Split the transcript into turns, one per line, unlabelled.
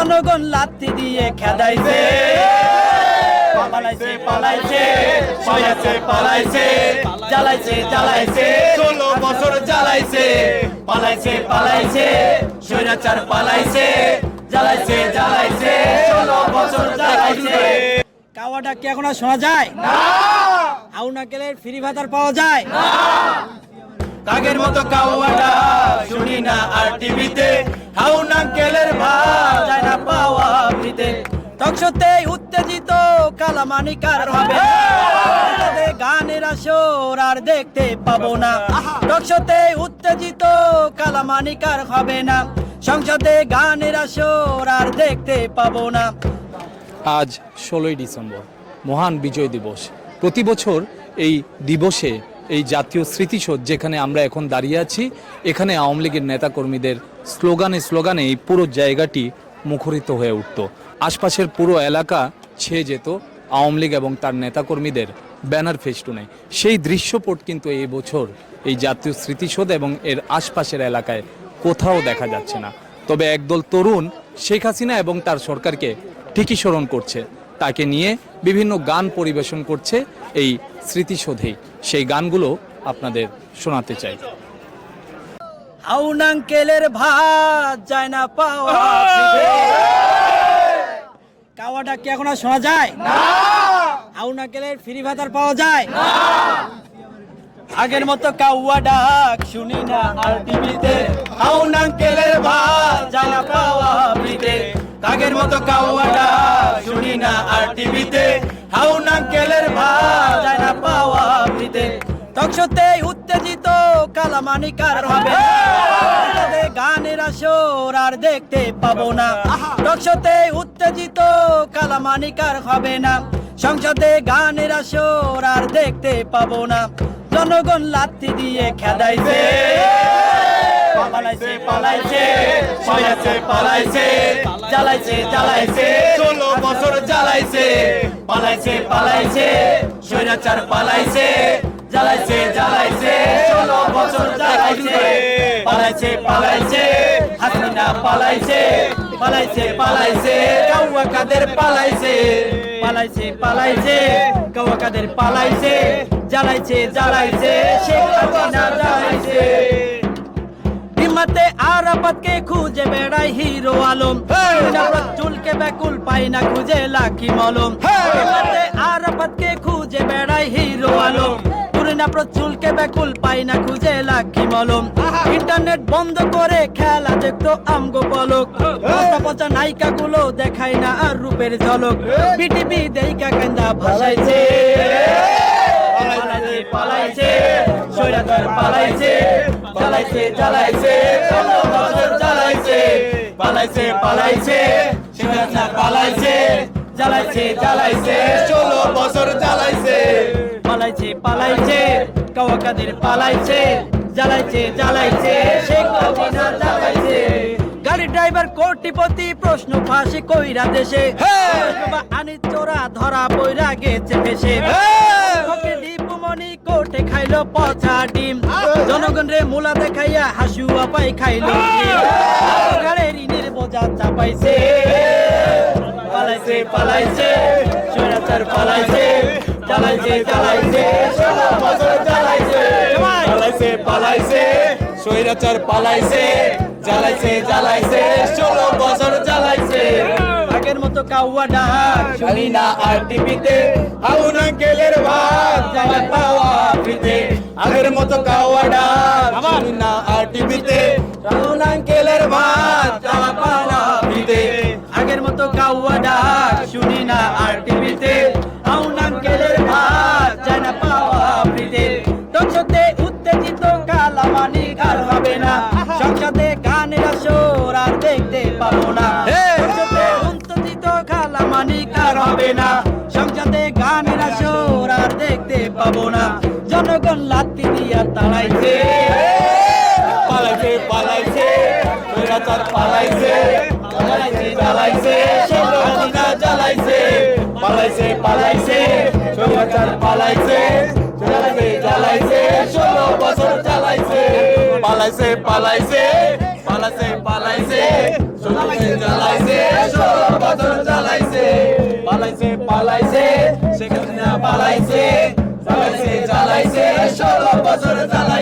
জনগণ লাথি দিয়ে খেদাইছে। পালাইছে পালাইছে পালাইছে পালাইছে জ্বালাইছে জ্বালাইছে
ষোলো বছর জ্বালাইছে
পালাইছে পালাইছে স্বৈরাচার পালাইছে জ্বালাইছে জ্বালাইছে ষোলো বছর জ্বালাইছে। কাওয়াটা কি এখন আর শোনা যায়? না। আউনাকেলের ফ্রি ভাতার পাওয়া যায়?
কাগের মতো কাওয়াটা শুনি না আর টিভিতে। হাউন আঙ্কেলের ভাত
টকশোতে উত্তেজিত কালামানিকার হবে। গানের আসর আর দেখতে পাবো না। টকশোতে উত্তেজিত কালামানিকার হবে না। সংসদে গানের আসর আর দেখতে পাবো না।
আজ ষোলোই ডিসেম্বর, মহান বিজয় দিবস। প্রতি বছর এই দিবসে এই জাতীয় স্মৃতিসৌধ যেখানে আমরা এখন দাঁড়িয়ে আছি, এখানে আওয়ামী লীগের নেতাকর্মীদের স্লোগানে স্লোগানে এই পুরো জায়গাটি মুখরিত হয়ে উঠত। আশপাশের পুরো এলাকা ছেয়ে যেত আওয়ামী লীগ এবং তার নেতাকর্মীদের ব্যানার ফেস্টুনে। সেই দৃশ্যপট কিন্তু এই বছর এই জাতীয় স্মৃতিসৌধ এবং এর আশপাশের এলাকায় কোথাও দেখা যাচ্ছে না। তবে একদল তরুণ শেখ হাসিনা এবং তার সরকারকে ঠিকই স্মরণ করছে। তাকে নিয়ে বিভিন্ন গান পরিবেশন করছে এই স্মৃতিসৌধেই। সেই গানগুলো আপনাদের শোনাতে চাই।
আউন আঙ্কেলের ভাত যায় না পাওয়া। কাওয়াটা কি এখন আর শোনা যায়? না। আঙ্কেলের ফ্রি ভাতার পাওয়া যায়? আগের মতো কাউয়া ডাক শুনি না আর টিভিতে।
হাউন আঙ্কেলের ভাত
যায় না পাওয়া ফ্রিতে
কাগের মতো কাওয়াটা শুনি না আর টিভিতে। হাউন আঙ্কেলের ভাত
যায় না পাওয়া ফ্রিতে টকশোতে উত্তেজিত কালামানিকার হবে। গানের আসর আর দেখতে পাবো না। টকশোতে উত্তেজিত কালামানিকার হবে না। সংসদে গানের আসর আর দেখতে পাবো না। জনগণ লাথি দিয়ে খেদাইছে। পালাইছে পালাইছে
পালাইছে পালাইছে,
জ্বালাইছে জ্বালাইছে।
ষোলো বছর জ্বালাইছে,
পালাইছে পালাইছে, স্বৈরাচার পালাইছে, জ্বালাইছে জ্বালাইছে। ষোলো বছর জ্বালাইছে। পালাইছে পালাইছে পালাইছে কাউয়া কাদের পালাইছে পালাইছে পালাইছে কাউয়া কাদের পালাইছে জ্বালাইছে জ্বালাইছে শেখ হাসিনা জ্বালাইছে। হিম্মতে আরাফাতকে খুঁজে বেড়াই হিরো আলম। চুলকে ব্যাকুল পাই না খুঁজে লাকি মলম। হিম্মতে আরাফাতকে খুঁজে বেড়াই হিরো আলম। পুরিনা চুলকে ব্যাকুল পাই না খুঁজে লাকি মলম। ইন্টারনেট বন্ধ করে খেলা দেখতো আমগো পলক। পচা নায়িকা গুলো দেখাই না আর রূপের ঝলক। বিটিপি দেইকা কেন্দা ভাসাইছে। পালাইছে সৈরাচার পালাইছে ষোলো বছর জ্বালাইছে পালাইছে পালাইছে পালাইছে, জ্বালাইছে জ্বালাইছে। কাওয়াকাদের পালাইছে জ্বালাইছে জ্বালাইছে শেখ হাসিনা জ্বালাইছে? গাড়ি ড্রাইভার কোটিপতি প্রশ্ন ফাঁসি কইরা দেশে। বাবা আনি চোরা ধরা বইরা গেছে ভেসে। ফকির দীপমণি কোটে খাইলো পচা ডিম। জনগণ রে মুলা দেখাইয়া হাসুয়া পাই খাইলো ঘরে ঋণের বোঝা চাপাইছে। পালাইছে পালাইছে। সৈরাচার পালাইছে জ্বালাইছে জ্বালাইছে ষোলো বছর জ্বালাইছে।
পালাইছে পালাইছে, স্বৈরাচার পালাইছে, জ্বালাইছে জ্বালাইছে ষোলো বছর জ্বালাইছে।
আগের মতো কাউয়া ডাক
শুনি না আর টিভিতে হাউন আঙ্কেলের ভাত জ্বালা পাওয়া ফ্রিতে। আগের মতো কাওয়াডা শুনি না আর টিভিতে হাউন আঙ্কেলের ভাত জ্বালা পাওয়া ফ্রিতে।
আগের মতো কাউয়া দেখতে না। জনগণ লাত্তি দিয়া তাড়াইছে।
পালাইছে পালাইছে স্বৈরাচার পালাইছে জ্বালাইছে জ্বালাইছে ষোলো হাসিনা জ্বালাইছে। পালাইছে পালাইছে স্বৈরাচার পালাইছে, জ্বালাইছে জ্বালাইছে, ষোলো বছর জ্বালাইছে। পালাইছে পালাইছে পালাইছে পালাইছে জ্বালাইছে জ্বালাইছে
পালাইছে পালাইছে শেখ হাসিনা পালাইছে Salah.